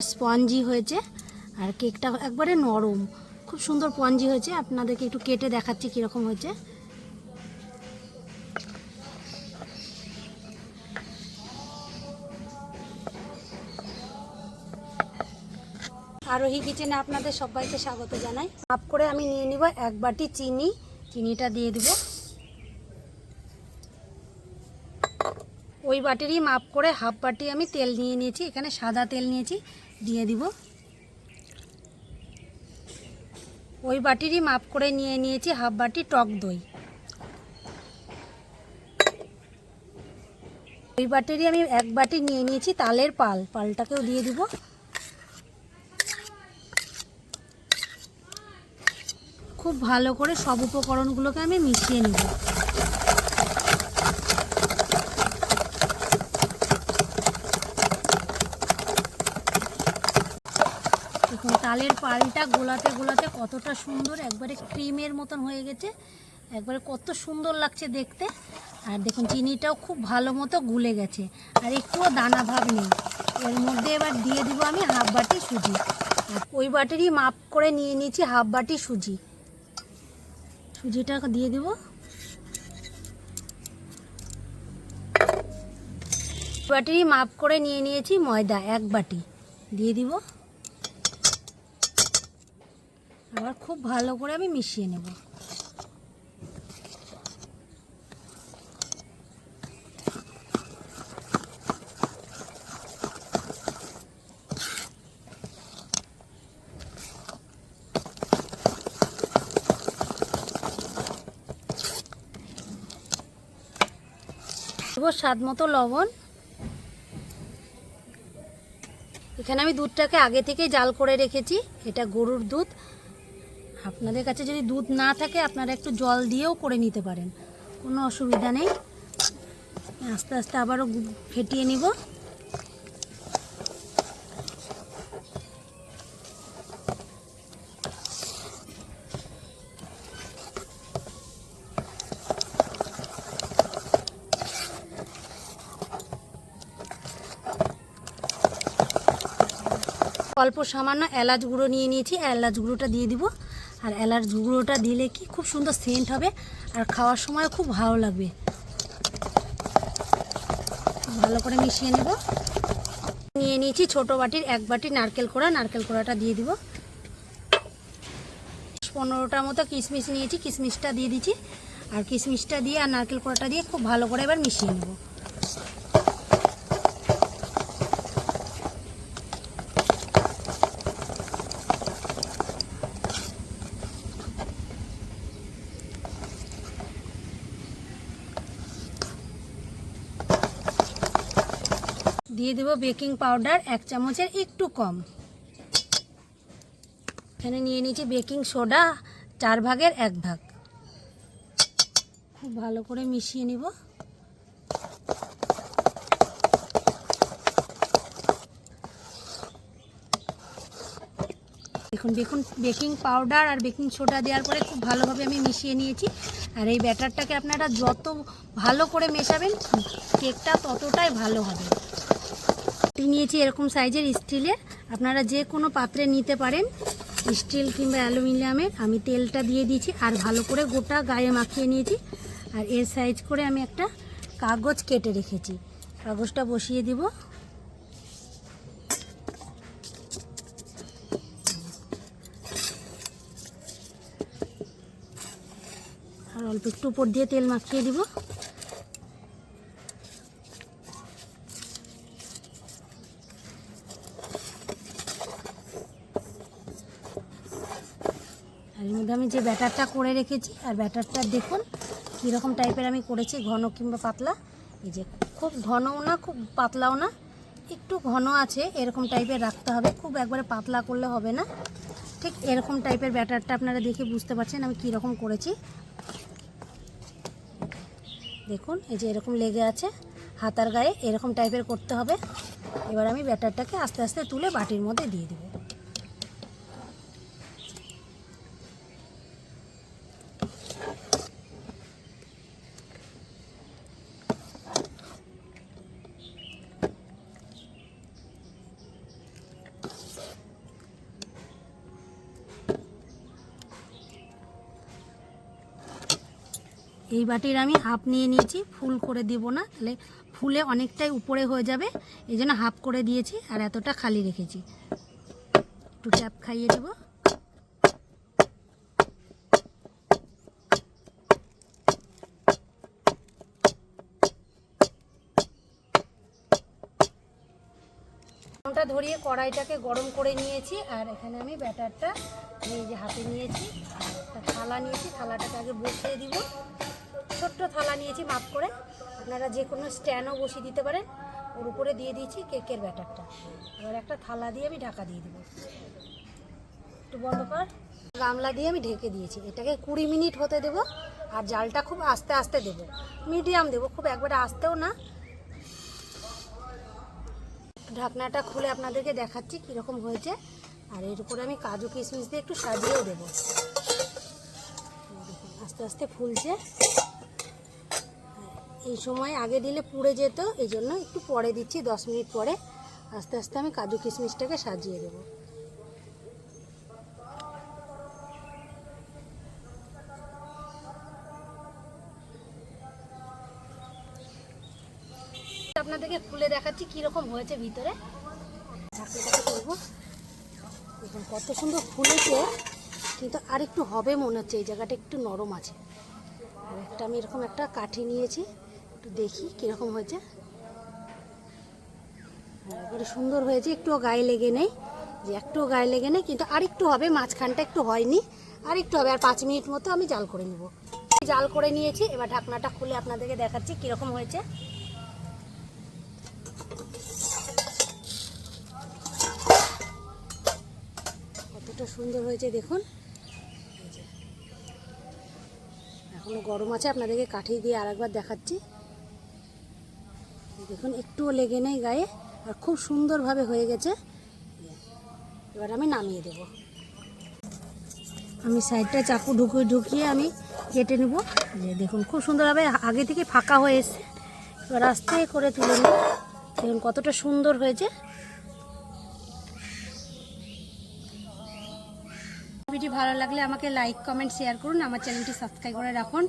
Spongy হয়েছে আর কেকটা একবারে নরম। খুব সুন্দর স্পঞ্জি হয়েছে। আপনাদেরকে একটু কেটে দেখাচ্ছি কীরকম হয়েছে। আরোহী কিচেনে আপনাদের সবাইকে স্বাগত জানাই। মাপ করে আমি নিয়ে নিব এক বাটি চিনি। চিনিটা দিয়ে দিব। ওই বাটিরই মাপ করে হাফ বাটি আমি তেল নিয়ে নিয়েছি, এখানে সাদা তেল নিয়েছি, দিয়ে দিব। ওই বাটিরই মাপ করে নিয়ে নিয়েছি হাফ বাটি টক দই। ওই বাটিরই আমি এক বাটি নিয়ে নিয়েছি তালের পাল, পালটাকেও দিয়ে দিব। খুব ভালো করে সব উপকরণগুলোকে আমি মিশিয়ে নেব। দেখুন, তালের পালটা গোলাতে গোলাতে কতটা সুন্দর, একবারে ক্রিমের মতন হয়ে গেছে। একবারে কত সুন্দর লাগছে দেখতে। আর দেখুন, চিনিটাও খুব ভালো মতো গুলে গেছে। আর একটুও দানা ভাব নেই। এর মধ্যে এবার দিয়ে দিব আমি হাফ বাটি সুজি। আর ওই বাটিরই মাপ করে নিয়ে নিয়েছি হাফ বাটি সুজি। সুজিটা দিয়ে দিব। বাটিরই মাপ করে নিয়ে নিয়েছি ময়দা এক বাটি। দিয়ে দিব। আবার খুব ভালো করে আমি মিশিয়ে নেব। স্বাদ মতো লবণ। এখানে আমি দুধটাকে আগে থেকেই জাল করে রেখেছি, এটা গরুর দুধ। আপনাদের কাছে যদি দুধ না থাকে, আপনারা একটু জল দিয়েও করে নিতে পারেন। কোনো অসুবিধা নেই। আস্তে আস্তে আবারও ফেটিয়ে নিব। অল্প সামান্য এলাচ গুঁড়ো নিয়ে নিয়েছি। এলাচ গুঁড়োটা দিয়ে দিব। আর এলাচ গুঁড়োটা দিলে কি খুব সুন্দর সেন্ট হবে আর খাওয়ার সময় খুব ভালো লাগবে। ভালো করে মিশিয়ে নেব। নিয়ে নিয়েছি ছোট বাটির এক বাটি নারকেল কোড়া, নারকেল কোড়াটা দিয়ে দিব। পনেরোটার মতো কিশমিশ নিয়েছি, কিশমিশটা দিয়ে দিচ্ছি। আর কিশমিশটা দিয়ে আর নারকেল কোড়াটা দিয়ে খুব ভালো করে এবার মিশিয়ে নেব। দিয়ে দেব বেকিং পাউডার এক চামচের একটু কম। এখানে নিয়ে নিয়েছি বেকিং সোডা, চার ভাগের এক ভাগ। খুব ভালো করে মিশিয়ে নিব। দেখুন, বেকুন, বেকিং পাউডার আর বেকিং সোডা দেওয়ার পরে খুব ভালোভাবে আমি মিশিয়ে নিয়েছি। আর এই ব্যাটারটাকে আপনারা যত ভালো করে মেশাবেন, কেকটা ততটাই ভালো হবে। বাটি নিয়েছি এরকম সাইজের স্টিলের আপনারা যে কোনো পাত্রে নিতে পারেন, স্টিল কিংবা অ্যালুমিনিয়ামের আমি তেলটা দিয়ে দিয়েছি আর ভালো করে গোটা গায়ে মাখিয়ে নিয়েছি। আর এর সাইজ করে আমি একটা কাগজ কেটে রেখেছি। কাগজটা বসিয়ে দিব। আর অল্প একটু উপর দিয়ে তেল মাখিয়ে দিব। আর এর মধ্যে আমি যে ব্যাটারটা করে রেখেছি, আর ব্যাটারটা দেখুন কীরকম টাইপের আমি করেছি, ঘন কিংবা পাতলা। এই যে খুব ঘনও না, খুব পাতলাও না, একটু ঘন আছে, এরকম টাইপের রাখতে হবে। খুব একবারে পাতলা করলে হবে না। ঠিক এরকম টাইপের ব্যাটারটা আপনারা দেখে বুঝতে পারছেন আমি কীরকম করেছি। দেখুন, এই যে এরকম লেগে আছে হাতার গায়ে, এরকম টাইপের করতে হবে। এবার আমি ব্যাটারটাকে আস্তে আস্তে তুলে বাটির মধ্যে দিয়ে দেবো। এই বাটির আমি হাফ নিয়ে নিয়েছি, ফুল করে দেব না, তাহলে ফুলে অনেকটাই উপরে হয়ে যাবে, এই জন্য হাফ করে দিয়েছি আর এতটা খালি রেখেছি। একটু ট্যাপ খাইয়ে দেবো। গরমটা ধরিয়ে কড়াইটাকে গরম করে নিয়েছি। আর এখানে আমি ব্যাটারটা এই যে হাতে নিয়েছি একটা থালা নিয়েছি। থালাটাকে আগে বসিয়ে দিব। ছোট্ট থালা নিয়েছি মাপ করে। আপনারা যে কোনো স্ট্যান্ডও বসিয়ে দিতে পারেন। ওর উপরে দিয়ে দিয়েছি কেকের ব্যাটারটা। এবার একটা থালা দিয়ে আমি ঢাকা দিয়ে দেবো। একটু বন্ধ কর। গামলা দিয়ে আমি ঢেকে দিয়েছি। এটাকে কুড়ি মিনিট হতে দেবো। আর জালটা খুব আস্তে আস্তে দেবো। মিডিয়াম দেবো। খুব একবারে আস্তেও না। ঢাকনাটা খুলে আপনাদেরকে দেখাচ্ছি কীরকম হয়েছে। আর এর উপরে আমি কাজু কিশমিশ দিয়ে একটু সাজিয়েও দেবো। আস্তে আস্তে ফুলছে। এই সময় আগে দিলে পুড়ে যেত, এই জন্য একটু পরে দিচ্ছি, দশ মিনিট পরে। আস্তে আস্তে আমি কাজু কিশমিশটাকে সাজিয়ে দেবো। আপনাদেরকে খুলে দেখাচ্ছি কীরকম হয়েছে ভিতরে। কত সুন্দর ফুলেছে, কিন্তু আর একটু হবে মনে হচ্ছে, এই জায়গাটা একটু নরম আছে। আর একটা আমি এরকম একটা কাঠি নিয়েছি, একটু দেখি কীরকম হয়েছে। হ্যাঁ এবারে সুন্দর হয়েছে, একটুও গায়ে লেগে নেই, যে একটুও গায়ে লেগে নেই, কিন্তু আর একটু হবে, মাঝখানটা একটু হয়নি। আর একটু হবে, আর পাঁচ মিনিট মতো আমি জাল করে নেব। জাল করে নিয়েছি, এবার ঢাকনাটা খুলে আপনাদেরকে দেখাচ্ছি কীরকম হয়েছে। কতটা সুন্দর হয়েছে দেখুন। এখনও গরম আছে, আপনাদেরকে কাঠি দিয়ে আরেকবার দেখাচ্ছি। দেখুন, একটুও লেগে নেই গায়ে, আর খুব সুন্দরভাবে হয়ে গেছে। এবার আমি নামিয়ে দেব। আমি সাইডটা চাকু ঢুকিয়ে ঢুকিয়ে আমি কেটে নেব। যে দেখুন, খুব সুন্দরভাবে আগে থেকে ফাঁকা হয়ে এসছে। এবার আস্তে করে তুলে নেব। দেখুন কতটা সুন্দর হয়েছে। ভিডিও ভালো লাগলে আমাকে লাইক কমেন্ট শেয়ার করুন। আমার চ্যানেলটি সাবস্ক্রাইব করে রাখুন।